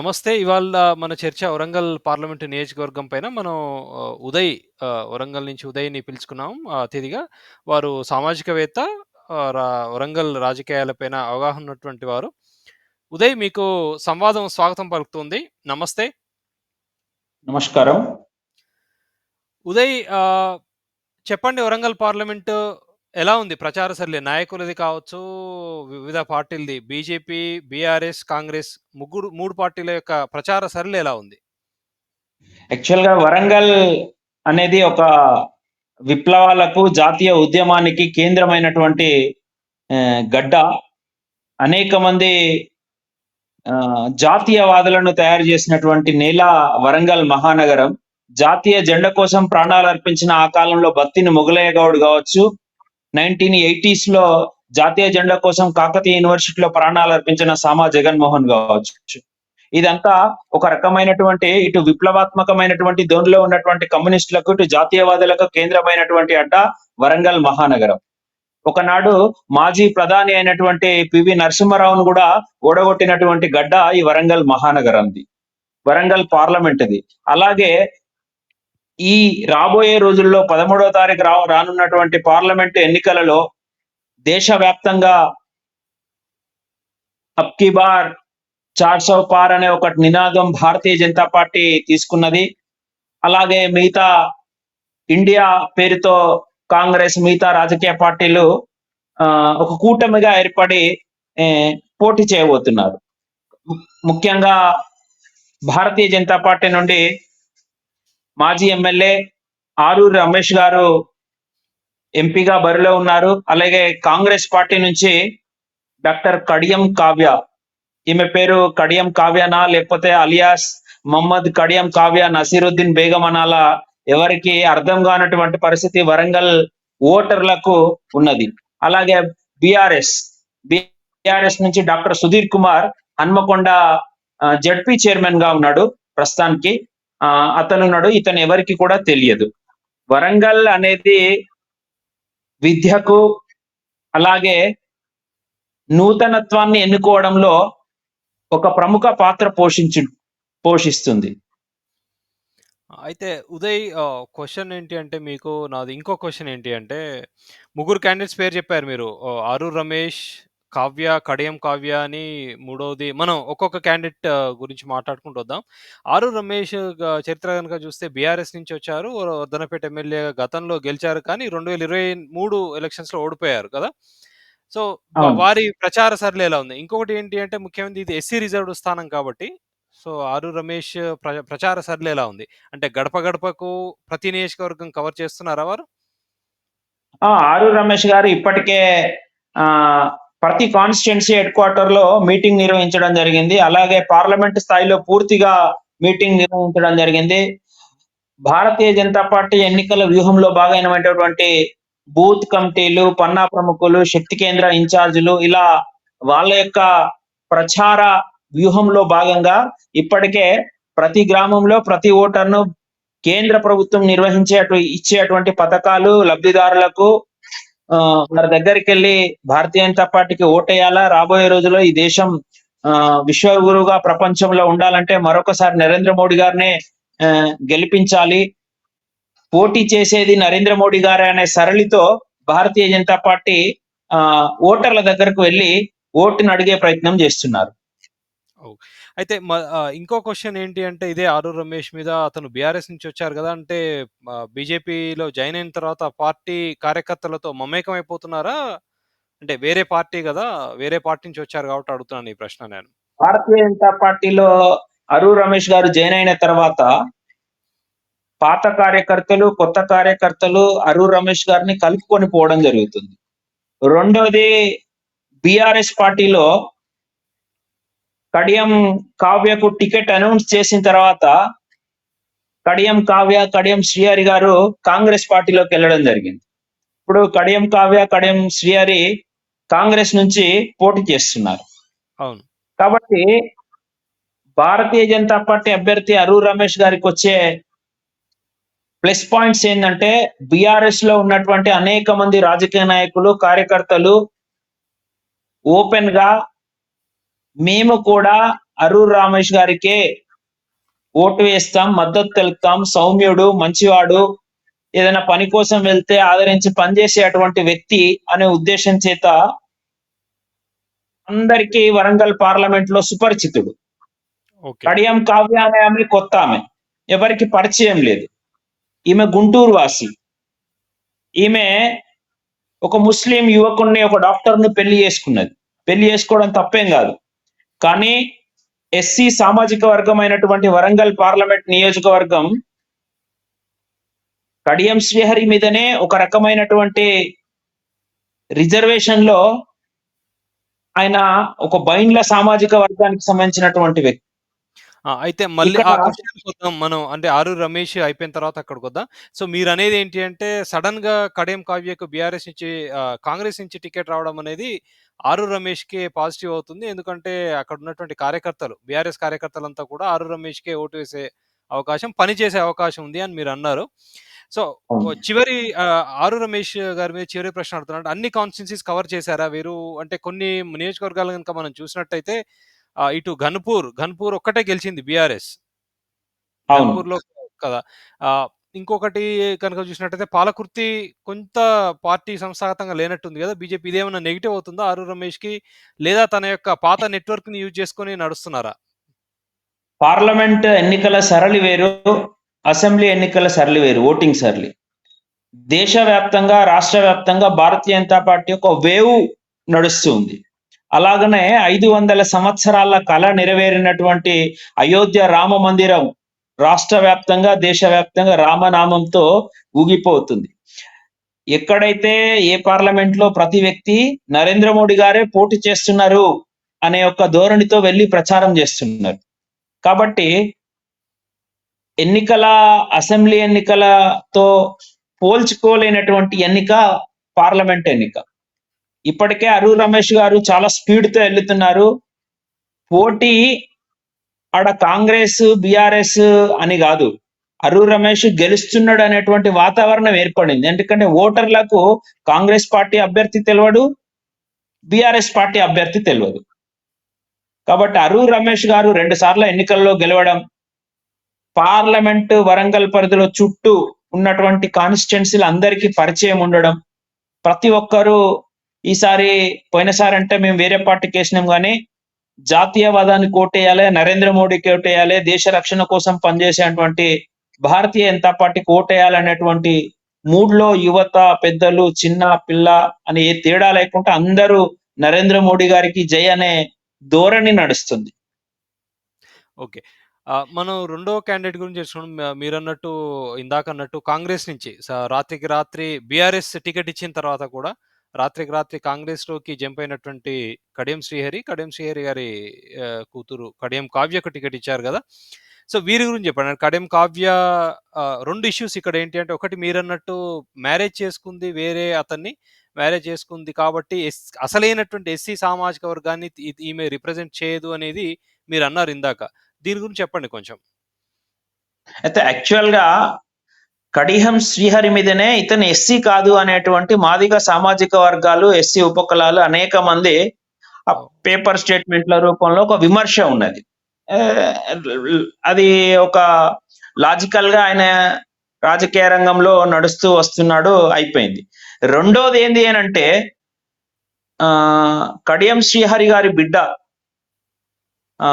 నమస్తే. ఇవాళ మన చర్చ వరంగల్ పార్లమెంటు నియోజకవర్గం పైన మనం ఉదయ్ వరంగల్ నుంచి ఉదయ్‌ని పిలుచుకున్నాం అతిథిగా. వారు సామాజికవేత్త ఆహ్, రా వరంగల్ రాజకీయాలపైన అవగాహన ఉన్నటువంటి వారు. ఉదయ్ మీకు సంవాదం స్వాగతం పలుకుతుంది. నమస్తే. నమస్కారం. ఉదయ్ చెప్పండి వరంగల్ పార్లమెంటు ఎలా ఉంది? ప్రచార సరళి నాయకులది కావచ్చు, వివిధ పార్టీలది బీజేపీ, బీఆర్ఎస్, కాంగ్రెస్ ముగ్గురు 3 పార్టీల యొక్క ప్రచార సరళి ఎలా ఉంది? యాక్చువల్‌గా వరంగల్ అనేది ఒక విప్లవాలకు, జాతీయ ఉద్యమానికి కేంద్రమైనటువంటి ఆహ్, గడ్డ. అనేక మంది ఆహ్, జాతీయవాదులను తయారు చేసినటువంటి నేల వరంగల్ మహానగరం. జాతీయ జెండా కోసం ప్రాణాలర్పించిన ఆ కాలంలో భక్తిని మొగలయ్య గౌడ్ నైన్టీన్ ఎయిటీస్లో జాతీయ జెండా కోసం కాకతీయ యూనివర్సిటీలో ప్రాణాలర్పించిన సామా జగన్మోహన్ కావచ్చు ఇదంతా ఒక రకమైనటువంటి ఇటు విప్లవాత్మకమైనటువంటి ధోనిలో ఉన్నటువంటి కమ్యూనిస్టులకు, ఇటు జాతీయవాదులకు కేంద్రమైనటువంటి అడ్డ వరంగల్ మహానగరం. ఒకనాడు మాజీ ప్రధాని అయినటువంటి పివి నరసింహారావును కూడా ఓడగొట్టినటువంటి గడ్డ ఈ వరంగల్ మహానగరంది. వరంగల్ పార్లమెంట్‌ది. అలాగే ఈ రాబోయే రోజుల్లో 13వ తారీఖు రా రానున్నటువంటి పార్లమెంట్ ఎన్నికలలో దేశవ్యాప్తంగా అబ్ కీ బార్ 400 పార్ అనే ఒక నినాదం భారతీయ జనతా పార్టీ తీసుకున్నది. అలాగే మిగతా ఇండియా పేరుతో కాంగ్రెస్, మిగతా రాజకీయ పార్టీలు ఒక కూటమిగా ఏర్పడి పోటీ చేయబోతున్నారు. ముఖ్యంగా భారతీయ జనతా పార్టీ నుండి మాజీ ఎమ్మెల్యే ఆరూరి రమేష్ గారు ఎంపీగా బరిలో ఉన్నారు. అలాగే కాంగ్రెస్ పార్టీ నుంచి డాక్టర్ కడియం కావ్య. ఈమె పేరు కడియం కావ్యనా? లేకపోతే అలియాస్ మహమ్మద్ కడియం కావ్య నసీరుద్దీన్ బేగం అనాలా? ఎవరికి అర్థం కానటువంటి పరిస్థితి వరంగల్ ఓటర్లకు ఉన్నది. అలాగే బిఆర్ఎస్ బిఆర్ఎస్ నుంచి డాక్టర్ సుధీర్ కుమార్ హన్మకొండ జడ్పీ చైర్మన్గా ఉన్నాడు ప్రస్తుతానికి. అతనున్నాడు. ఇతను ఎవరికి కూడా తెలియదు. వరంగల్ అనేది విద్యకు అలాగే నూతనత్వాన్ని ఎన్నుకోవడంలో ఒక ప్రముఖ పాత్ర పోషించు పోషిస్తుంది. అయితే ఉదయ్ క్వశ్చన్ ఏంటి అంటే మీకు నాది ఇంకో క్వశ్చన్ ఏంటి అంటే ముగ్గురు క్యాండిడేట్స్ పేరు చెప్పారు మీరు. ఆహ్, రమేష్, కావ్య, కడియం కావ్య అని మూడోది మనం ఒక్కొక్క క్యాండిడేట్ గురించి మాట్లాడుకుంటూ వద్దాం. ఆరూర్ రమేష్ చరిత్ర గనుక చూస్తే బీఆర్ఎస్ నుంచి వచ్చారు. వర్ధన్నపేట ఎమ్మెల్యేగా గతంలో గెలిచారు కానీ 2023 ఎలక్షన్స్‌లో ఓడిపోయారు కదా! సో. వారి ప్రచార సరళి ఎలా ఉంది? ఇంకొకటి ఏంటి అంటే ముఖ్యమైనది ఇది ఎస్సీ రిజర్వ్డ్ స్థానం కాబట్టి సో ఆరూర్ రమేష్ ప్ర ప్రచార సరళి ఎలా ఉంది? అంటే గడప గడపకు ప్రతి నియోజకవర్గం కవర్ చేస్తున్నారా వారు? ఆ! ఆరూర్ రమేష్ గారు ఇప్పటికే ప్రతి కాన్స్టిట్యున్సీ హెడ్ క్వార్టర్లో మీటింగ్ నిర్వహించడం జరిగింది. అలాగే పార్లమెంట్ స్థాయిలో పూర్తిగా మీటింగ్ నిర్వహించడం జరిగింది. భారతీయ జనతా పార్టీ ఎన్నికల వ్యూహంలో భాగమైనటువంటి బూత్ కమిటీలు, పన్నా ప్రముఖులు, శక్తి కేంద్ర ఇన్ఛార్జీలు ఇలా వాళ్ళ యొక్క ప్రచార వ్యూహంలో భాగంగా ఇప్పటికే ప్రతి గ్రామంలో ప్రతి ఓటర్‌ను కేంద్ర ప్రభుత్వం నిర్వహించే ఇచ్చేటువంటి పథకాలు లబ్ధిదారులకు వారి దగ్గరికి వెళ్ళి భారతీయ జనతా పార్టీకి ఓటేయాలా? రాబోయే రోజుల్లో ఈ దేశం ఆ విశ్వగురువుగా ప్రపంచంలో ఉండాలంటే మరొకసారి నరేంద్ర మోడీ గారినే గెలిపించాలి. పోటీ చేసేది నరేంద్ర మోడీ గారే అనే సరళితో భారతీయ జనతా పార్టీ ఆ ఓటర్ల దగ్గరకు వెళ్ళి ఓటుని అడిగే ప్రయత్నం చేస్తున్నారు. అయితే ఇంకో క్వశ్చన్ ఏంటి అంటే ఇదే ఆరు రమేష్ మీద అతను బీఆర్ఎస్ నుంచి వచ్చారు కదా! అంటే బీజేపీలో జాయిన్ అయిన తర్వాత పార్టీ కార్యకర్తలతో మమేకం అయిపోతున్నారా? అంటే వేరే పార్టీ కదా వేరే పార్టీ నుంచి వచ్చారు కాబట్టి అడుగుతున్నాను ఈ ప్రశ్న నేను. భారతీయ జనతా పార్టీలో అరూర్ రమేష్ గారు జాయిన్ అయిన తర్వాత పాత కార్యకర్తలు, కొత్త కార్యకర్తలు అరూర్ రమేష్ గారిని కలుపుకొని పోవడం జరుగుతుంది. రెండవది బిఆర్ఎస్ పార్టీలో కడియం కావ్యకు టికెట్ అనౌన్స్ చేసిన తర్వాత కడియం కావ్య, కడియం శ్రీహరి గారు కాంగ్రెస్ పార్టీలోకి వెళ్ళడం జరిగింది. ఇప్పుడు కడియం కావ్య, కడియం శ్రీహరి కాంగ్రెస్ నుంచి పోటీ చేస్తున్నారు. అవును. కాబట్టి భారతీయ జనతా పార్టీ అభ్యర్థి అరూర్ రమేష్ గారికొచ్చే ప్లస్ పాయింట్స్ ఏందంటే బీఆర్ఎస్‌లో ఉన్నటువంటి అనేక మంది రాజకీయ నాయకులు, కార్యకర్తలు ఓపెన్‌గా మేము కూడా అరూర్ రమేష్ గారికే ఓటు వేస్తాం మద్దతు తెలుపుతాం. సౌమ్యుడు మంచివాడు ఏదైనా పని కోసం వెళ్తే ఆదరించి పనిచేసే అటువంటి వ్యక్తి అనే ఉద్దేశం చేత అందరికీ వరంగల్ పార్లమెంట్లో సుపరిచితుడు కడియం కావ్య అనే ఆమె కొత్త ఆమె. ఎవరికి పరిచయం లేదు. ఈమె గుంటూరు వాసి. ఈమె ఒక ముస్లిం యువకుడిని ఒక డాక్టర్ని పెళ్ళి చేసుకున్నది. పెళ్ళి చేసుకోవడం తప్పేం కాదు. కానీ ఎస్సీ సామాజిక వర్గం అయినటువంటి వరంగల్ పార్లమెంట్ నియోజకవర్గం కడియం శ్రీహరి మీదనే ఒక రకమైనటువంటి రిజర్వేషన్లో ఆయన ఒక బైండ్ల సామాజిక వర్గానికి సంబంధించినటువంటి వ్యక్తి! అయితే మళ్ళీ ఆ వద్దాం మనం. అంటే 'ఆరు రమేష్' అయిపోయిన తర్వాత అక్కడికొద్దాం. సో, మీరనేది ఏంటి అంటే సడెన్‌గా కడియం కావ్యకు బీఆర్ఎస్ నుంచి కాంగ్రెస్ నుంచి టికెట్ రావడం అనేది 'ఆరు రమేష్‌కే పాజిటివ్ అవుతుంది. ఎందుకంటే అక్కడ ఉన్నటువంటి కార్యకర్తలు, బీఆర్ఎస్ కార్యకర్తలంతా కూడా 'ఆరు రమేష్‌కే ఓటు వేసే అవకాశం, పని చేసే అవకాశం ఉంది అని మీరన్నారు. సో, అవును. చివరి 'ఆరు రమేష్' గారి మీద చివరి ప్రశ్న అడుగుతున్నాను. అంటే అన్ని కాన్స్టిట్యుయెన్సీస్ కవర్ చేశారా వీరు? అంటే కొన్ని నియోజకవర్గాలు గనుక మనం చూసినట్టయితే ఇటు ఘన్పూర్, ఘన్పూర్ ఒక్కటే గెలిచింది బీఆర్ఎస్. అవును ఘన్పూర్‌లో కదా! ఇంకొకటి కనుక చూసినట్టయితే పాలకుర్తి కొంత పార్టీ సంస్థాగతంగా లేనట్టుంది కదా బీజేపీ ఇదేమైనా నెగిటివ్ అవుతుందా 'ఆరు రమేష్‌కి'? లేదా తన యొక్క పాత నెట్వర్క్ని యూజ్ చేసుకొని నడుస్తున్నారా? పార్లమెంట్ ఎన్నికల సరళి వేరు అసెంబ్లీ ఎన్నికల సరళి వేరు ఓటింగ్ సరళి దేశవ్యాప్తంగా రాష్ట్ర వ్యాప్తంగా భారతీయ జనతా పార్టీ ఒక వేవ్ నడుస్తుంది అలాగనే ఐదు వందల సంవత్సరాల కళ నెరవేరినటువంటి అయోధ్య రామ మందిరం రాష్ట్ర వ్యాప్తంగా దేశవ్యాప్తంగా రామనామంతో ఊగిపోతుంది. ఎక్కడైతే ఏ పార్లమెంట్లో ప్రతి వ్యక్తి నరేంద్ర మోడీ గారే పోటీ చేస్తున్నారు అనే ఒక ధోరణితో వెళ్ళి ప్రచారం చేస్తున్నారు. కాబట్టి ఎన్నికల అసెంబ్లీ ఎన్నికలతో పోల్చుకోలేనటువంటి ఎన్నిక పార్లమెంట్ ఎన్నిక. ఇప్పటికే అరూర్ రమేష్ గారు చాలా స్పీడ్తో వెళ్తున్నారు పోటీ ఆడ కాంగ్రెస్ బిఆర్ఎస్ అని కాదు. అరూర్ రమేష్ గెలుస్తున్నాడు అనేటువంటి వాతావరణం ఏర్పడింది. ఎందుకంటే ఓటర్లకు కాంగ్రెస్ పార్టీ అభ్యర్థి తెలియడు బిఆర్ఎస్ పార్టీ అభ్యర్థి తెలియదు కాబట్టి అరూర్ రమేష్ గారు రెండు సార్లు ఎన్నికల్లో గెలవడం పార్లమెంట్ వరంగల్ పరిధిలో చుట్టూ ఉన్నటువంటి కాన్స్టిట్యున్సీలు అందరికీ పరిచయం ఉండడం ప్రతి ఒక్కరూ ఈసారి పోయినసారి అంటే మేము వేరే పార్టీకి వేసినాం కానీ జాతీయవాదాన్ని కోటేయాలి నరేంద్ర మోడీ కోటేయాలి దేశ రక్షణ కోసం పనిచేసేటువంటి భారతీయ జనతా పార్టీకి ఓటేయాలి అనేటువంటి మూడ్లో యువత పెద్దలు చిన్న పిల్ల అని ఏ తేడా లేకుండా అందరూ నరేంద్ర మోడీ గారికి జై అనే ధోరణి నడుస్తుంది ఓకే. మనం రెండో క్యాండిడేట్ గురించి తెలుసుకుందాం. మ ఇందాక అన్నట్టు కాంగ్రెస్ నుంచి రాత్రికి రాత్రి బీఆర్ఎస్ టికెట్ ఇచ్చిన తర్వాత కూడా రాత్రికి రాత్రి కాంగ్రెస్లోకి జంప్ అయినటువంటి కడియం శ్రీహరి, కడియం శ్రీహరి గారి కూతురు కడియం కావ్యకు టికెట్ ఇచ్చారు కదా సో, వీరి గురించి చెప్పండి. కడియం కావ్య రెండు ఇష్యూస్ ఇక్కడ ఏంటి అంటే ఒకటి మీరన్నట్టు మ్యారేజ్ చేసుకుంది వేరే అతన్ని. మ్యారేజ్ చేసుకుంది కాబట్టి ఎస్ అసలైనటువంటి ఎస్సీ సామాజిక వర్గాన్ని ఈమె రిప్రజెంట్ చేయదు అనేది మీరన్నారు ఇందాక. దీని గురించి చెప్పండి కొంచెం. అయితే యాక్చువల్గా కడిహం శ్రీహరి మీదనే ఇతను ఎస్సీ కాదు అనేటువంటి మాదిగ సామాజిక వర్గాలు ఎస్సీ ఉపకులాలు అనేక మంది ఆ పేపర్ స్టేట్మెంట్ల రూపంలో ఒక విమర్శ ఉన్నది. అది ఒక లాజికల్గా ఆయన రాజకీయ రంగంలో నడుస్తూ వస్తున్నాడు అయిపోయింది. రెండోది ఏంది అని అంటే ఆ కడియం శ్రీహరి గారి బిడ్డ ఆ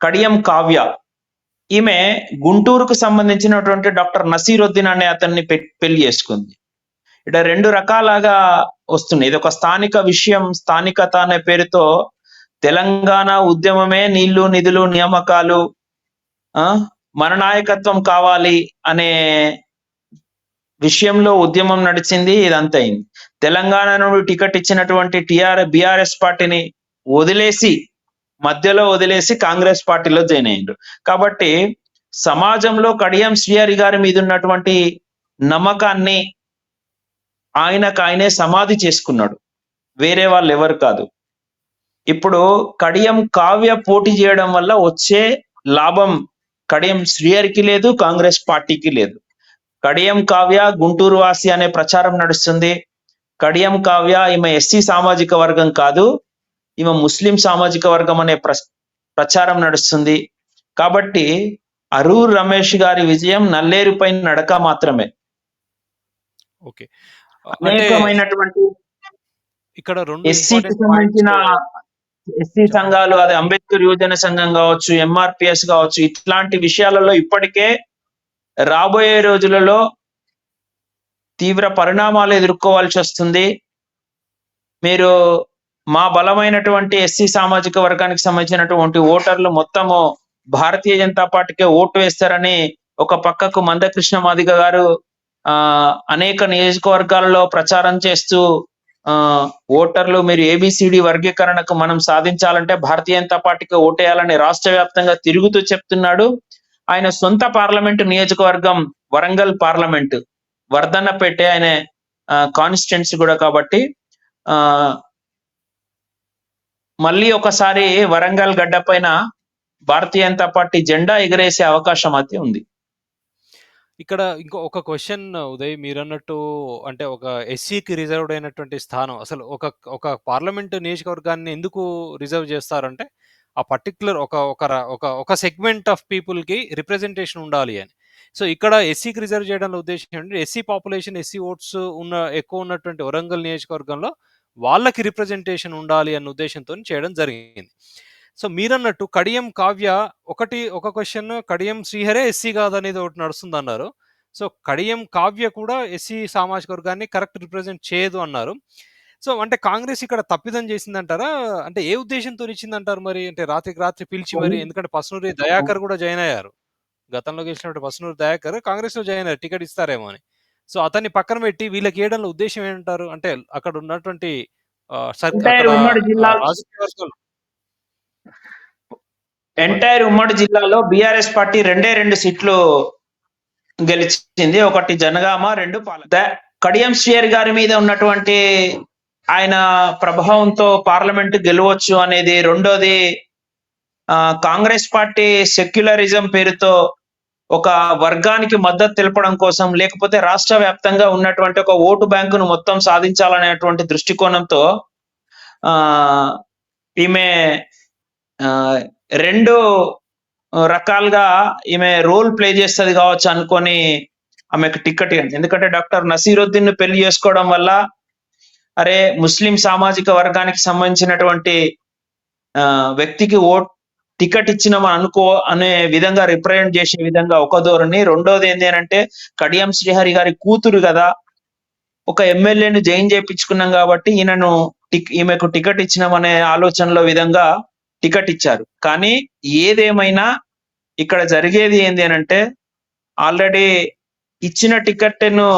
కడియం కావ్య ఈమె గుంటూరుకు సంబంధించినటువంటి డాక్టర్ నసీరుద్దీన్ అనే అతన్ని పెళ్ళి చేసుకుంది. ఇక్కడ రెండు రకాలుగా వస్తుంది. ఇది ఒక స్థానిక విషయం స్థానికత అనే పేరుతో తెలంగాణ ఉద్యమమే నీళ్ళు నిధులు నియామకాలు ఆ మన నాయకత్వం కావాలి అనే విషయంలో ఉద్యమం నడిచింది ఇదంతా అయింది. తెలంగాణ నుండి టికెట్ ఇచ్చినటువంటి టిఆర్ బిఆర్ఎస్ పార్టీని వదిలేసి మధ్యలో వదిలేసి కాంగ్రెస్ పార్టీలో జాయిన్ అయ్యారు కాబట్టి సమాజంలో కడియం శ్రీహరి గారి మీద ఉన్నటువంటి నమ్మకాన్ని ఆయనకు ఆయనే సమాధి చేసుకున్నాడు. వేరే వాళ్ళు ఎవరు కాదు. ఇప్పుడు కడియం కావ్య పోటీ చేయడం వల్ల వచ్చే లాభం కడియం శ్రీహరికి లేదు కాంగ్రెస్ పార్టీకి లేదు. కడియం కావ్య గుంటూరు వాసి అనే ప్రచారం నడుస్తుంది. కడియం కావ్య ఈమె ఎస్సీ సామాజిక వర్గం కాదు. ఈమె ముస్లిం సామాజిక వర్గం అనే ప్ర ప్రచారం నడుస్తుంది. కాబట్టి అరూర్ రమేష్ గారి విజయం నల్లేరుపై నడక మాత్రమే. ఓకే. అనేకమైనటువంటి ఇక్కడ 2 ఎస్సీకి సంబంధించిన ఎస్సీ సంఘాలు అది అంబేద్కర్ యువజన సంఘం కావచ్చు ఎంఆర్పిఎస్ కావచ్చు ఇట్లాంటి విషయాలలో ఇప్పటికే రాబోయే రోజులలో తీవ్ర పరిణామాలు ఎదుర్కోవాల్సి వస్తుంది. మీరు మా బలమైనటువంటి ఎస్సీ సామాజిక వర్గానికి సంబంధించినటువంటి ఓటర్లు మొత్తము భారతీయ జనతా పార్టీకే ఓటు వేస్తారని ఒక పక్కకు మందకృష్ణ మాదిగ గారు ఆ అనేక నియోజకవర్గాలలో ప్రచారం చేస్తూ ఆ ఓటర్లు మీరు ఏబిసిడి వర్గీకరణకు మనం సాధించాలంటే భారతీయ జనతా పార్టీకి ఓటేయాలని రాష్ట్ర వ్యాప్తంగా తిరుగుతూ చెప్తున్నాడు. ఆయన సొంత పార్లమెంటు నియోజకవర్గం వరంగల్ పార్లమెంట్ వర్ధన్నపేట ఆయన కాన్స్టిట్యున్సీ కూడా కాబట్టి ఆ మళ్ళీ ఒకసారి వరంగల్ గడ్డ పైన భారతీయ జనతా పార్టీ జెండా ఎగరేసే అవకాశం అయితే ఉంది. ఇక్కడ ఇంకో ఒక క్వశ్చన్ ఉదయ్ మీరన్నట్టు అంటే ఒక ఎస్సీకి రిజర్వ్డ్ అయినటువంటి స్థానం అసలు ఒక ఒక పార్లమెంట్ నియోజకవర్గాన్ని ఎందుకు రిజర్వ్ చేస్తారంటే ఆ పర్టిక్యులర్ ఒక ఒక ఒక ఒక సెగ్మెంట్ ఆఫ్ పీపుల్కి రిప్రజెంటేషన్ ఉండాలి అని. సో ఇక్కడ ఎస్సీకి రిజర్వ్ చేయడంలో ఉద్దేశం ఏంటంటే ఎస్సీ పాపులేషన్ ఎస్సీ ఓట్స్ ఉన్న ఎక్కువ ఉన్నటువంటి వరంగల్ నియోజకవర్గంలో వాళ్ళకి రిప్రజెంటేషన్ ఉండాలి అన్న ఉద్దేశంతో చేయడం జరిగింది. సో మీరన్నట్టు కడియం కావ్య ఒకటి ఒక క్వశ్చన్ కడియం శ్రీహరే ఎస్సీ కాదనేది ఒకటి నడుస్తుంది అన్నారు సో కడియం కావ్య కూడా ఎస్సీ సామాజిక వర్గాన్ని కరెక్ట్ రిప్రజెంట్ చేయదు అన్నారు. సో అంటే కాంగ్రెస్ ఇక్కడ తప్పిదం చేసిందంటారా? అంటే ఏ ఉద్దేశంతో ఇచ్చిందంటారు మరి? అంటే రాత్రికి రాత్రి పిలిచి మరి ఎందుకంటే పసునూరి దయాకర్ కూడా జాయిన్ అయ్యారు. గతంలో గెలిచినప్పుడు పసునూరి దయాకర్ కాంగ్రెస్లో జాయిన్ అయ్యారు. టికెట్ ఇస్తారేమో అని. సో అతన్ని పక్కన పెట్టి వీళ్ళకి వేయడంలో ఉద్దేశం ఏంటంటారు? అంటే అక్కడ ఉన్నటువంటి ఎంటైర్ ఉమ్మడి జిల్లాలో బీఆర్ఎస్ పార్టీ రెండే రెండు సీట్లు గెలిచింది. ఒకటి జనగామ రెండు పాల కడియం శ్రీయర్ గారి మీద ఉన్నటువంటి ఆయన ప్రభావంతో పార్లమెంట్ గెలవచ్చు అనేది రెండోది ఆ, కాంగ్రెస్ పార్టీ సెక్యులరిజం పేరుతో ఒక వర్గానికి మద్దతు తెలపడం కోసం లేకపోతే రాష్ట్ర వ్యాప్తంగా ఉన్నటువంటి ఒక ఓటు బ్యాంకును మొత్తం సాధించాలనేటువంటి దృష్టికోణంతో ఆ ఈమె ఆ, రెండు రకాలుగా ఈమె రోల్ ప్లే చేస్తుంది కావచ్చు అనుకొని ఆమెకు టికెట్ ఇవ్వండి. ఎందుకంటే డాక్టర్ నసీరుద్దీన్ పెళ్ళి చేసుకోవడం వల్ల అరే ముస్లిం సామాజిక వర్గానికి సంబంధించినటువంటి ఆ, వ్యక్తికి ఓట్ టికెట్ ఇచ్చినాం అనుకో అనే విధంగా రిప్రజెంట్ చేసే విధంగా ఒక ధోరణి. రెండోది ఏంటి అని అంటే కడియం శ్రీహరి గారి కూతురు కదా ఒక ఎమ్మెల్యేని జైన్ చేయించుకున్నాం కాబట్టి ఈయనను టి ఈమెకు టికెట్ ఇచ్చినామనే ఆలోచనలో విధంగా టికెట్ ఇచ్చారు. కానీ ఏదేమైనా ఇక్కడ జరిగేది ఏంది అని అంటే ఆల్రెడీ ఇచ్చిన టికెట్ను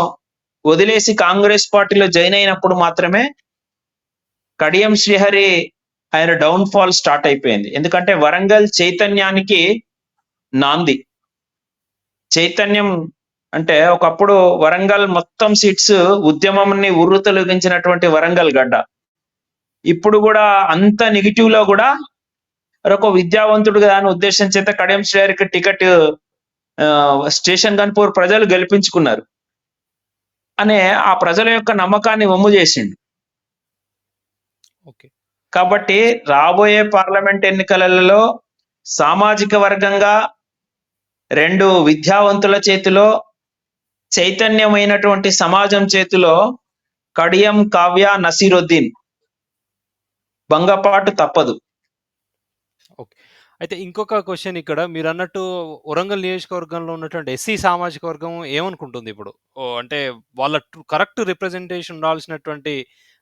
వదిలేసి కాంగ్రెస్ పార్టీలో జాయిన్ అయినప్పుడు మాత్రమే కడియం శ్రీహరి ఆయన డౌన్ ఫాల్ స్టార్ట్ అయిపోయింది. ఎందుకంటే వరంగల్ చైతన్యానికి నాంది. చైతన్యం అంటే ఒకప్పుడు వరంగల్ మొత్తం సీట్స్ ఉద్యమంని ఉర్రు తొలగించినటువంటి వరంగల్ గడ్డ. ఇప్పుడు కూడా అంత నెగిటివ్లో కూడా ఒక విద్యావంతుడు కదా అని ఉద్దేశం చేత కడియం శ్రేయర్కి టికెట్ స్టేషన్ గన్పూర్ ప్రజలు గెలిపించుకున్నారు. అనే ఆ ప్రజల యొక్క నమ్మకాన్ని వమ్ము చేసిండు. ఓకే. కాబట్టి రాబోయే పార్లమెంట్ ఎన్నికలలో సామాజిక వర్గంగా రెండు విద్యావంతుల చేతిలో చైతన్యమైనటువంటి సమాజం చేతిలో కడియం కావ్య నసీరుద్దీన్. భంగపాటు తప్పదు. అయితే ఇంకొక క్వశ్చన్ ఇక్కడ. మీరు అన్నట్టు వరంగల్ నియోజకవర్గంలో ఉన్నటువంటి ఎస్సీ సామాజిక వర్గం ఏమనుకుంటుంది ఇప్పుడు? ఓ అంటే వాళ్ళ కరెక్ట్ రిప్రజెంటేషన్ ఉండాల్సినటువంటి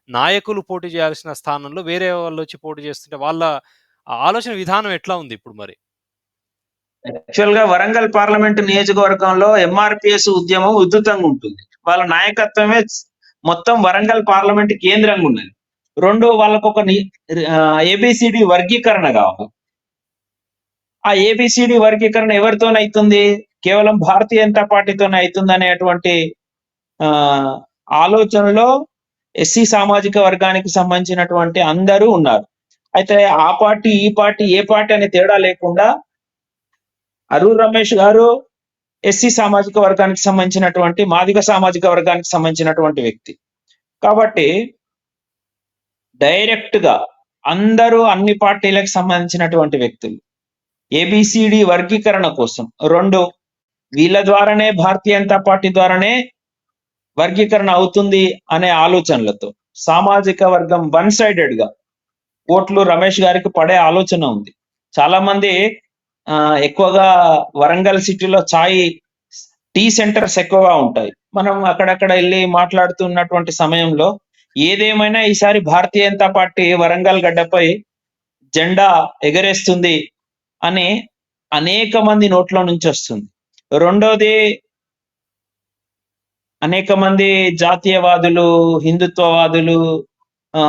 నాయకులు పోటీ చేయాల్సిన స్థానంలో వేరే వాళ్ళు వచ్చి పోటీ చేస్తుంటే వాళ్ళ ఆలోచన విధానం ఎట్లా ఉంది ఇప్పుడు మరి? యాక్చువల్గా వరంగల్ పార్లమెంట్ నియోజకవర్గంలో ఎంఆర్పిఎస్ ఉద్యమం ఉధృతంగా ఉంటుంది. వాళ్ళ నాయకత్వమే మొత్తం వరంగల్ పార్లమెంట్ కేంద్రంగా ఉన్నది. రెండు వాళ్ళకు ఒక ఏబిసిడి వర్గీకరణ కావాలి. ఆ ఏబిసిడి వర్గీకరణ ఎవరితోనైతుంది కేవలం భారతీయ జనతా పార్టీతోనే అవుతుంది అనేటువంటి ఆ ఆలోచనలో ఎస్సీ సామాజిక వర్గానికి సంబంధించినటువంటి అందరూ ఉన్నారు. అయితే ఆ పార్టీ ఈ పార్టీ ఏ పార్టీ అనే తేడా లేకుండా అరుణ్ రమేష్ గారు ఎస్సీ సామాజిక వర్గానికి సంబంధించినటువంటి మాదిగ సామాజిక వర్గానికి సంబంధించినటువంటి వ్యక్తి. కాబట్టి డైరెక్ట్గా అందరూ అన్ని పార్టీలకు సంబంధించినటువంటి వ్యక్తులు. ఏబిసిడి వర్గీకరణ కోసం రెండు వీళ్ళ ద్వారానే భారతీయ జనతా పార్టీ ద్వారానే వర్గీకరణ అవుతుంది అనే ఆలోచనలతో సామాజిక వర్గం వన్ సైడెడ్గా ఓట్లు రమేష్ గారికి పడే ఆలోచన ఉంది. చాలా మంది ఆ, ఎక్కువగా వరంగల్ సిటీలో చాయ్ టీ సెంటర్స్ ఎక్కువగా ఉంటాయి. మనం అక్కడక్కడ వెళ్ళి మాట్లాడుతున్నటువంటి సమయంలో ఏదేమైనా ఈసారి భారతీయ జనతా పార్టీ వరంగల్ గడ్డపై జెండా ఎగరేస్తుంది అని అనేక మంది నోట్ల నుంచి వస్తుంది. రెండోది అనేక మంది జాతీయవాదులు హిందుత్వవాదులు ఆ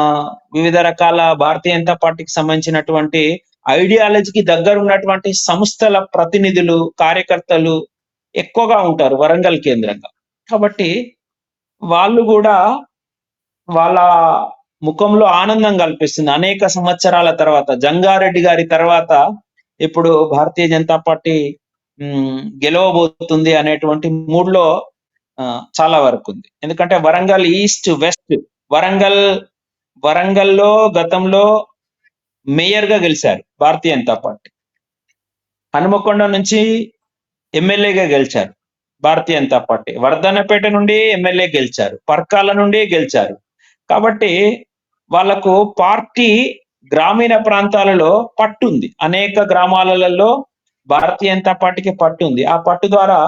వివిధ రకాల భారతీయ జనతా పార్టీకి సంబంధించినటువంటి ఐడియాలజీకి దగ్గర ఉన్నటువంటి సంస్థల ప్రతినిధులు కార్యకర్తలు ఎక్కువగా ఉంటారు వరంగల్ కేంద్రంగా. కాబట్టి వాళ్ళు కూడా వాళ్ళ ముఖంలో ఆనందం కల్పిస్తుంది. అనేక సంవత్సరాల తర్వాత జంగారెడ్డి గారి తర్వాత ఇప్పుడు భారతీయ జనతా పార్టీ గెలవబోతుంది అనేటువంటి మూడ్లో చాలా వరకు ఉంది ఎందుకంటే వరంగల్ ఈస్ట్ వెస్ట్ వరంగల్ వరంగల్లో గతంలో మేయర్గా గెలిచారు భారతీయ జనతా పార్టీ. హనుమకొండ నుంచి ఎమ్మెల్యేగా గెలిచారు భారతీయ జనతా పార్టీ. వర్ధన్నపేట నుండి ఎమ్మెల్యే గెలిచారు. పర్కాల నుండి గెలిచారు. కాబట్టి వాళ్ళకు పార్టీ గ్రామీణ ప్రాంతాలలో పట్టుంది. అనేక గ్రామాలలో భారతీయ జనతా పార్టీకి పట్టుంది. ఆ పట్టు ద్వారా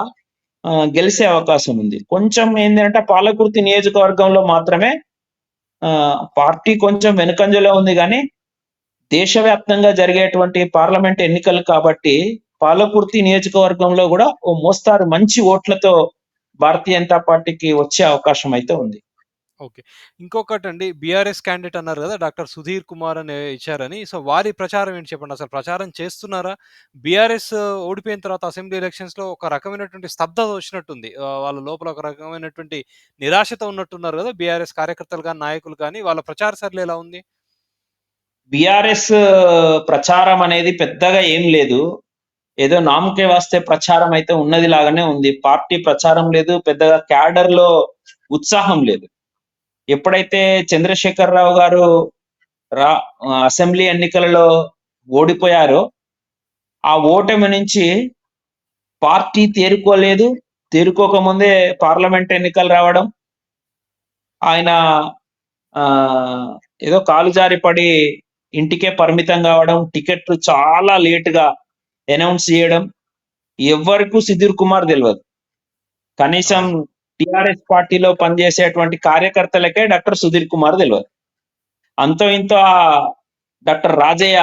గెలిచే అవకాశం ఉంది. కొంచెం ఏంటంటే పాలకుర్తి నియోజకవర్గంలో మాత్రమే ఆ, పార్టీ కొంచెం వెనుకంజలో ఉంది కానీ దేశవ్యాప్తంగా జరిగేటువంటి పార్లమెంట్ ఎన్నికలు కాబట్టి పాలకుర్తి నియోజకవర్గంలో కూడా ఓ మోస్తారు మంచి ఓట్లతో భారతీయ జనతా పార్టీకి వచ్చే అవకాశం అయితే ఉంది. ఓకే. ఇంకొకటండి బీఆర్ఎస్ క్యాండిడేట్ అన్నారు గదా! డాక్టర్ సుధీర్ కుమార్ అని ఇచ్చారని. సో, వారి ప్రచారం ఏంటి చెప్పండి? అసలు ప్రచారం చేస్తున్నారా? బీఆర్ఎస్ ఓడిపోయిన తర్వాత అసెంబ్లీ ఎలక్షన్స్‌లో ఒక రకమైనటువంటి స్తబ్దత వచ్చినట్టుంది. ఆహ్, వాళ్ళ లోపల ఒక రకమైనటువంటి నిరాశతో ఉన్నట్టున్నారు గదా! బీఆర్ఎస్ కార్యకర్తలు గాని, నాయకులు గాని. వాళ్ళ ప్రచార సరళి ఎలా ఉంది? బిఆర్ఎస్ ప్రచారం అనేది పెద్దగా ఏం లేదు ఏదో నామకే వాస్తే ప్రచారం అయితే ఉన్నది లాగానే ఉంది పార్టీ ప్రచారం లేదు పెద్దగా క్యాడర్లో ఉత్సాహం లేదు ఎప్పుడైతే చంద్రశేఖర్ రావు గారు రా అసెంబ్లీ ఎన్నికలలో ఓడిపోయారో ఆ ఓటమి నుంచి పార్టీ తేరుకోలేదు. తేరుకోకముందే పార్లమెంట్ ఎన్నికలు రావడం ఆయన ఆ ఏదో కాలు జారి పడి ఇంటికే పరిమితం కావడం టికెట్లు చాలా లేటుగా అనౌన్స్ చేయడం ఎవరికి సుధీర్ కుమార్ తెలియదు కనీసం టిఆర్ఎస్ పార్టీలో పనిచేసేటువంటి కార్యకర్తలకే డాక్టర్ సుధీర్ కుమార్ తెలియదు అంతో ఇంతో ఆ డాక్టర్ రాజయ్య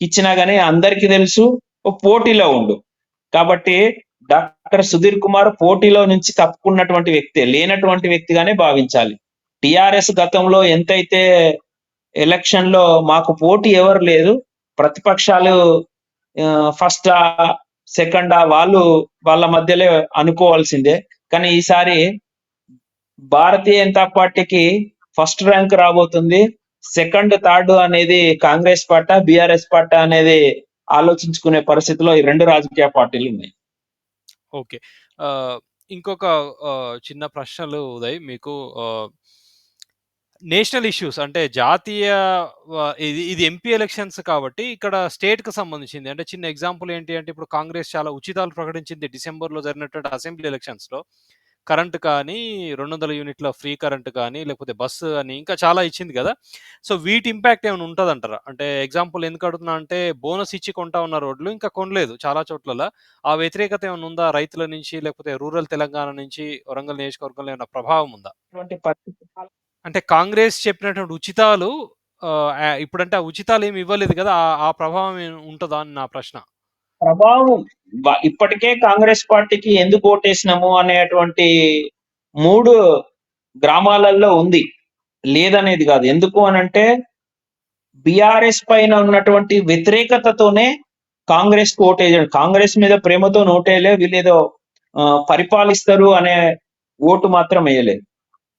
ఇచ్చినా గానీ అందరికీ తెలుసు ఓ పోటీలో ఉండు. కాబట్టి డాక్టర్ సుధీర్ కుమార్ పోటీలో నుంచి తప్పుకున్నటువంటి వ్యక్తి లేనటువంటి వ్యక్తిగానే భావించాలి. టిఆర్ఎస్ గతంలో ఎంతైతే ఎలక్షన్లో మాకు పోటీ ఎవరు లేదు ప్రతిపక్షాలు ఫస్ట్ సెకండా వాళ్ళు వాళ్ళ మధ్యలో అనుకోవాల్సిందే. కానీ ఈసారి భారతీయ జనతా పార్టీకి ఫస్ట్ ర్యాంక్ రాబోతుంది. సెకండ్ థర్డ్ అనేది కాంగ్రెస్ పార్టీ బీఆర్ఎస్ పార్టీ అనేది ఆలోచించుకునే పరిస్థితిలో ఈ రెండు రాజకీయ పార్టీలు ఉన్నాయి. ఓకే. ఇంకొక చిన్న ప్రశ్నలు ఉదయ్. మీకు నేషనల్ ఇష్యూస్ అంటే జాతీయ ఇది ఇది ఎంపీ ఎలక్షన్స్ కాబట్టి ఇక్కడ స్టేట్‌కి సంబంధించింది. అంటే చిన్న ఎగ్జాంపుల్ ఏంటి అంటే ఇప్పుడు కాంగ్రెస్ చాలా ఉచితాలు ప్రకటించింది డిసెంబర్‌లో జరిగినటువంటి అసెంబ్లీ ఎలక్షన్స్‌లో. కరెంట్ కానీ, 200 యూనిట్ల ఫ్రీ కరెంట్ కానీ, లేకపోతే బస్సు అని ఇంకా చాలా ఇచ్చింది కదా సో, వీటి ఇంపాక్ట్ ఏమైనా ఉంటదంటారా? అంటే ఎగ్జాంపుల్ ఎందుకు అడుగుతున్నా అంటే బోనస్ ఇచ్చి కొంటా ఉన్న రోడ్లు ఇంకా కొనలేదు చాలా చోట్లలో ఆ వ్యతిరేకత ఏమైనా ఉందా రైతుల నుంచి లేకపోతే రూరల్ తెలంగాణ నుంచి వరంగల్ నియోజకవర్గంలో ఏమైనా ప్రభావం ఉందా? అంటే కాంగ్రెస్ చెప్పినటువంటి ఉచితాలు ఇప్పుడంటే ఆ ఉచితాలు ఏమి ఇవ్వలేదు కదా! ఆ ప్రభావం ఏం అని నా ప్రశ్న. ప్రభావం ఇప్పటికే కాంగ్రెస్ పార్టీకి ఎందుకు ఓటేసినాము అనేటువంటి మూడు గ్రామాలలో ఉంది లేదనేది కాదు ఎందుకు అనంటే బిఆర్ఎస్ పైన ఉన్నటువంటి వ్యతిరేకతతోనే కాంగ్రెస్కు ఓటేయడం కాంగ్రెస్ మీద ప్రేమతో ఓటేయలే వీళ్ళేదో ఆ, పరిపాలిస్తారు అనే ఓటు మాత్రం వేయలేదు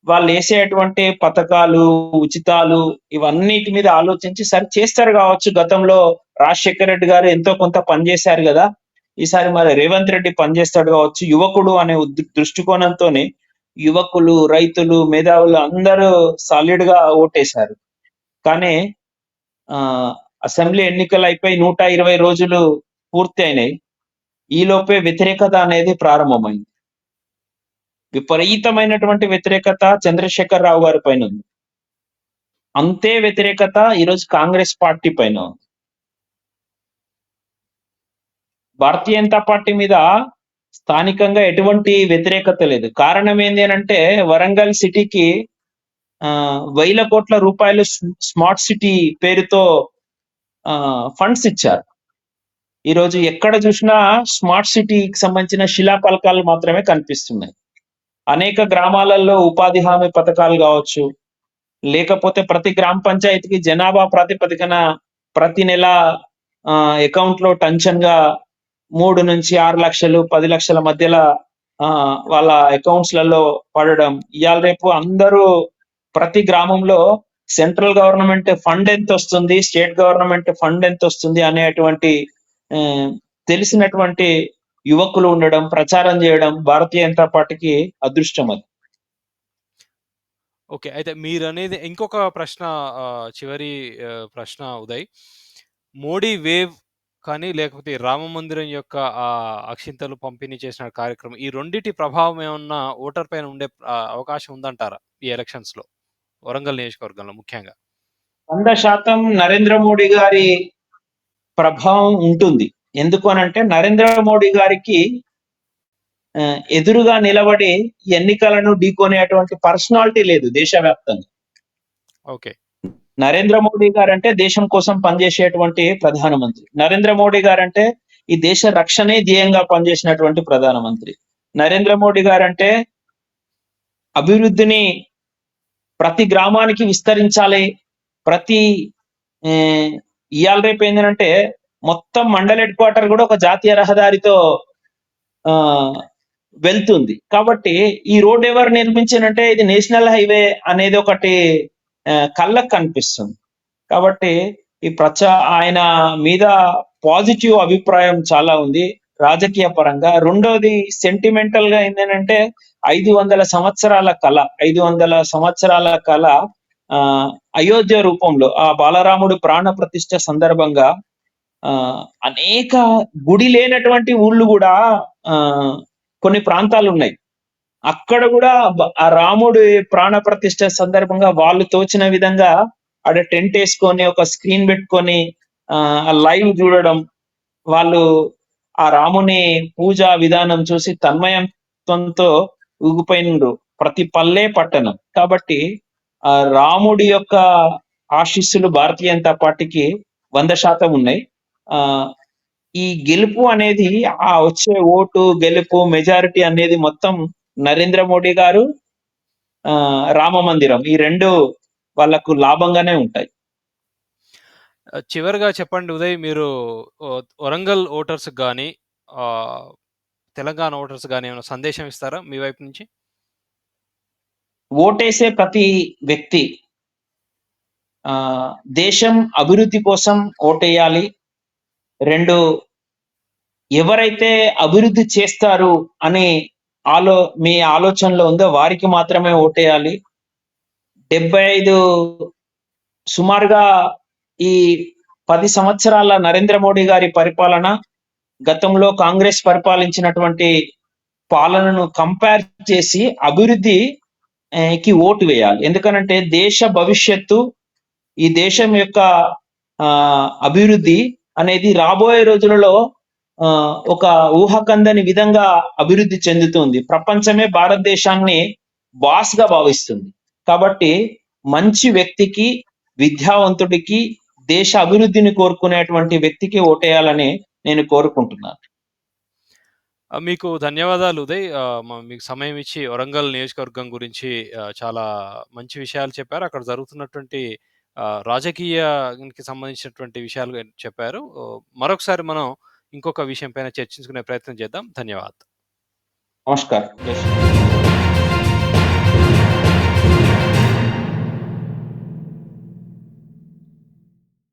వాళ్ళు వేసేటువంటి పథకాలు ఉచితాలు ఇవన్నిటి మీద ఆలోచించి సరే చేస్తారు కావచ్చు. గతంలో రాజశేఖర రెడ్డి గారు ఎంతో కొంత పనిచేశారు కదా. ఈసారి మరి రేవంత్ రెడ్డి పనిచేస్తాడు కావచ్చు. యువకుడు అనే దృష్టికోణంతోనే యువకులు రైతులు మేధావులు అందరూ సాలిడ్గా ఓటేశారు. కానీ ఆ అసెంబ్లీ ఎన్నికలు అయిపోయి నూట ఇరవై రోజులు పూర్తి అయినాయి ఈ లోపే వ్యతిరేకత అనేది ప్రారంభమైంది. విపరీతమైనటువంటి వ్యతిరేకత చంద్రశేఖర్ రావు గారి పైన ఉంది. అంతే వ్యతిరేకత ఈరోజు కాంగ్రెస్ పార్టీ పైన ఉంది. భారతీయ జనతా పార్టీ మీద స్థానికంగా ఎటువంటి వ్యతిరేకత లేదు. కారణం ఏంటి అని అంటే వరంగల్ సిటీకి వేల కోట్ల రూపాయలు స్మార్ట్ సిటీ పేరుతో ఫండ్స్ ఇచ్చారు. ఈ రోజు ఎక్కడ చూసినా స్మార్ట్ సిటీకి సంబంధించిన శిలాఫలకాలు మాత్రమే కనిపిస్తున్నాయి. అనేక గ్రామాలలో ఉపాధి హామీ పథకాలు కావచ్చు. లేకపోతే ప్రతి గ్రామ పంచాయతీకి జనాభా ప్రాతిపదికన ప్రతి నెల అకౌంట్లో టెన్షన్గా మూడు నుంచి ఆరు లక్షలు పది లక్షల మధ్యలో ఆ, వాళ్ళ అకౌంట్స్లలో పడడం. ఇవాళ రేపు అందరూ ప్రతి గ్రామంలో సెంట్రల్ గవర్నమెంట్ ఫండ్ ఎంత వస్తుంది స్టేట్ గవర్నమెంట్ ఫండ్ ఎంత వస్తుంది అనేటువంటి ఆ, తెలిసినటువంటి యువకులు ఉండడం ప్రచారం చేయడం భారతీయ జనతా పార్టీకి అదృష్టం అది ఓకే. అయితే మీరనేది ఇంకొక ప్రశ్న చివరి ప్రశ్న ఉదయ్. మోడీ వేవ్ కానీ, లేకపోతే రామ మందిరం యొక్క ఆహ్, అక్షింతలు పంపిణీ చేసిన కార్యక్రమం ఈ రెండిటి ప్రభావం ఏమన్నా ఓటర్ పైన ఉండే అవకాశం ఉందంటారా? ఈ ఎలక్షన్స్‌లో. వరంగల్ నియోజకవర్గంలో ముఖ్యంగా. వంద శాతం నరేంద్ర మోడీ గారి ప్రభావం ఉంటుంది ఎందుకు అనంటే నరేంద్ర మోడీ గారికి ఎదురుగా నిలబడి ఎన్నికలను ఢీకొనేటువంటి పర్సనాలిటీ లేదు దేశవ్యాప్తంగా. ఓకే. నరేంద్ర మోడీ గారు అంటే దేశం కోసం పనిచేసేటువంటి ప్రధానమంత్రి. నరేంద్ర మోడీ గారు అంటే ఈ దేశ రక్షణే ధ్యేయంగా పనిచేసినటువంటి ప్రధానమంత్రి. నరేంద్ర మోడీ గారు అంటే అభివృద్ధిని ప్రతి గ్రామానికి విస్తరించాలి. ప్రతి ఇవాళ రేపు ఏంటంటే మొత్తం మండల్ హెడ్ క్వార్టర్ కూడా ఒక జాతీయ రహదారితో ఆ వెళ్తుంది. కాబట్టి ఈ రోడ్ ఎవరు నిర్మించారంటే ఇది నేషనల్ హైవే అనేది ఒకటి కళ్ళకు కనిపిస్తుంది. కాబట్టి ఈ ప్రచా ఆయన మీద పాజిటివ్ అభిప్రాయం చాలా ఉంది. రాజకీయ పరంగా రెండోది సెంటిమెంటల్గా ఏంటంటే ఐదు వందల సంవత్సరాల కళ ఐదు వందల సంవత్సరాల కళ ఆ అయోధ్య రూపంలో ఆ బాలరాముడు ప్రాణ ప్రతిష్ట సందర్భంగా అనేక గుడి లేనటువంటి ఊళ్ళు కూడా ఆ కొన్ని ప్రాంతాలు ఉన్నాయి. అక్కడ కూడా ఆ రాముడి ప్రాణ ప్రతిష్ట సందర్భంగా వాళ్ళు తోచిన విధంగా ఆడ టెంట్ వేసుకొని ఒక స్క్రీన్ పెట్టుకొని ఆ లైవ్ చూడడం వాళ్ళు ఆ రాముని పూజా విధానం చూసి తన్మయంతో ఊగిపోయినరు ప్రతి పల్లె పట్టణం. కాబట్టి ఆ రాముడి యొక్క ఆశీస్సులు భారతీయ జనతా పార్టీకి వంద శాతం ఉన్నాయి. ఆ ఈ గెలుపు అనేది ఆ వచ్చే ఓటు గెలుపు మెజారిటీ అనేది మొత్తం నరేంద్ర మోడీ గారు ఆ రామ మందిరం ఈ రెండు వాళ్ళకు లాభంగానే ఉంటాయి చివరగా చెప్పండి ఉదయ్ మీరు వరంగల్ ఓటర్స్‌కి గాని, ఆహ్, తెలంగాణ ఓటర్స్ గాని ఏమైనా సందేశం ఇస్తారా మీ వైపు నుంచి? ఓటేసే ప్రతి వ్యక్తి ఆ దేశం అభివృద్ధి కోసం ఓటేయాలి రెండు ఎవరైతే అభివృద్ధి చేస్తారు అని ఆలో మీ ఆలోచనలో ఉందో వారికి మాత్రమే ఓటేయాలి. డెబ్బై ఐదు సుమారుగా ఈ పది సంవత్సరాల నరేంద్ర మోడీ గారి పరిపాలన గతంలో కాంగ్రెస్ పరిపాలించినటువంటి పాలనను కంపేర్ చేసి అభివృద్ధి కి ఓటు వేయాలి. ఎందుకనంటే దేశ భవిష్యత్తు ఈ దేశం యొక్క అభివృద్ధి అనేది రాబోయే రోజులలో ఆ, ఒక ఊహకందని విధంగా అభివృద్ధి చెందుతుంది ప్రపంచమే భారతదేశాన్ని బాస్గా భావిస్తుంది కాబట్టి మంచి వ్యక్తికి విద్యావంతుడికి దేశ అభివృద్ధిని కోరుకునేటువంటి వ్యక్తికి ఓటేయాలని నేను కోరుకుంటున్నాను మీకు ధన్యవాదాలు ఉదయ్. మీకు సమయం ఇచ్చి వరంగల్ నియోజకవర్గం గురించి చాలా మంచి విషయాలు చెప్పారు. అక్కడ జరుగుతున్నటువంటి రాజకీయానికి సంబంధించినటువంటి విషయాలు చెప్పారు. మరొకసారి మనం ఇంకొక విషయం పైన చర్చించుకునే ప్రయత్నం చేద్దాం. ధన్యవాదాలు. నమస్కారం